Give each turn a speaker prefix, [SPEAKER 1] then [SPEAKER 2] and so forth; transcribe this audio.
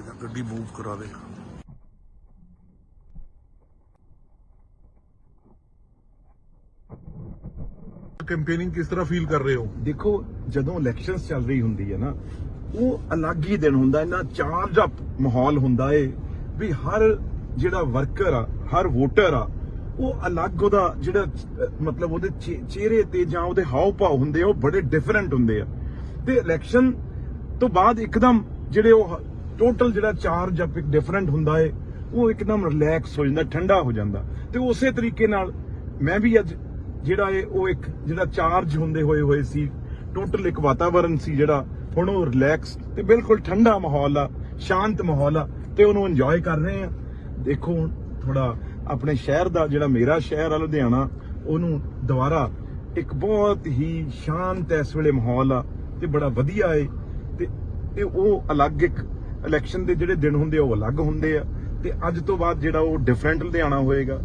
[SPEAKER 1] ਗੱਡੀ ਮੂਵ ਕਰਾ ਦੇ। ਕੈਂਪੇਨਿੰਗ ਕਿਸ ਤਰ੍ਹਾਂ ਫੀਲ ਕਰ ਰਹੇ ਹੋ?
[SPEAKER 2] ਦੇਖੋ, ਜਦੋਂ ਇਲੈਕਸ਼ਨਸ ਚੱਲ ਰਹੀ ਹੁੰਦੀ ਹੈ ਨਾ, ਉਹ ਅਲੱਗ ਹੀ ਦਿਨ ਹੁੰਦਾ, ਇੰਨਾ ਚਾਰਜ ਅਪ ਮਾਹੌਲ ਹੁੰਦਾ ਏ, ਵੀ ਹਰ ਜਿਹੜਾ ਵਰਕਰ ਆ, ਹਰ ਵੋਟਰ ਆ, ਉਹ ਅਲੱਗ ਉਹਦਾ ਜਿਹੜਾ, ਮਤਲਬ ਉਹਦੇ ਚੇ- ਚਿਹਰੇ ਤੇ ਜਾਂ ਉਹਦੇ ਹਾਵ ਭਾਵ ਹੁੰਦੇ ਆ, ਉਹ ਬੜੇ ਡਿਫਰੈਂਟ ਹੁੰਦੇ ਆ। ਤੇ ਇਲੈਕਸ਼ਨ ਤੋਂ ਬਾਅਦ ਇੱਕਦਮ ਜਿਹੜੇ ਉਹ ਟੋਟਲ ਜਿਹੜਾ ਚਾਰਜ ਅਪ ਇੱਕ ਡਿਫਰੈਂਟ ਹੁੰਦਾ ਏ, ਉਹ ਇੱਕਦਮ ਰਿਲੈਕਸ ਹੋ ਜਾਂਦਾ, ਠੰਡਾ ਹੋ ਜਾਂਦਾ। ਤੇ ਉਸੇ ਤਰੀਕੇ ਨਾਲ ਮੈਂ ਵੀ ਅੱਜ ਜਿਹੜਾ ਇਹ ਉਹ ਇੱਕ ਜਿਹੜਾ ਚਾਰਜ ਹੁੰਦੇ ਹੋਏ ਹੋਏ ਸੀ ਟੋਟਲ ਇੱਕ ਵਾਤਾਵਰਨ ਸੀ ਜਿਹੜਾ, ਹੁਣ ਉਹ ਰਿਲੈਕਸ ਤੇ ਬਿਲਕੁਲ ਠੰਡਾ ਮਾਹੌਲ ਆ, ਸ਼ਾਂਤ ਮਾਹੌਲ ਆ, ਤੇ ਉਹਨੂੰ ਇੰਜੋਏ ਕਰ ਰਹੇ ਆ। ਦੇਖੋ ਹੁਣ ਥੋੜਾ ਆਪਣੇ ਸ਼ਹਿਰ ਦਾ ਜਿਹੜਾ ਮੇਰਾ ਸ਼ਹਿਰ ਆ, ਲੁਧਿਆਣਾ, ਉਹਨੂੰ ਦੁਬਾਰਾ ਇੱਕ ਬਹੁਤ ਹੀ ਸ਼ਾਂਤ ਇਸ ਵੇਲੇ ਮਾਹੌਲ ਆ, ਤੇ ਬੜਾ ਵਧੀਆ ਏ। ਤੇ ਇਹ ਉਹ ਅਲੱਗ ਇੱਕ ਇਲੈਕਸ਼ਨ ਦੇ ਜਿਹੜੇ ਦਿਨ ਹੁੰਦੇ ਆ, ਉਹ ਅਲੱਗ ਹੁੰਦੇ ਆ। ਤੇ ਅੱਜ ਤੋਂ ਬਾਅਦ ਜਿਹੜਾ ਉਹ ਡਿਫਰੈਂਟ ਲੁਧਿਆਣਾ ਹੋਏਗਾ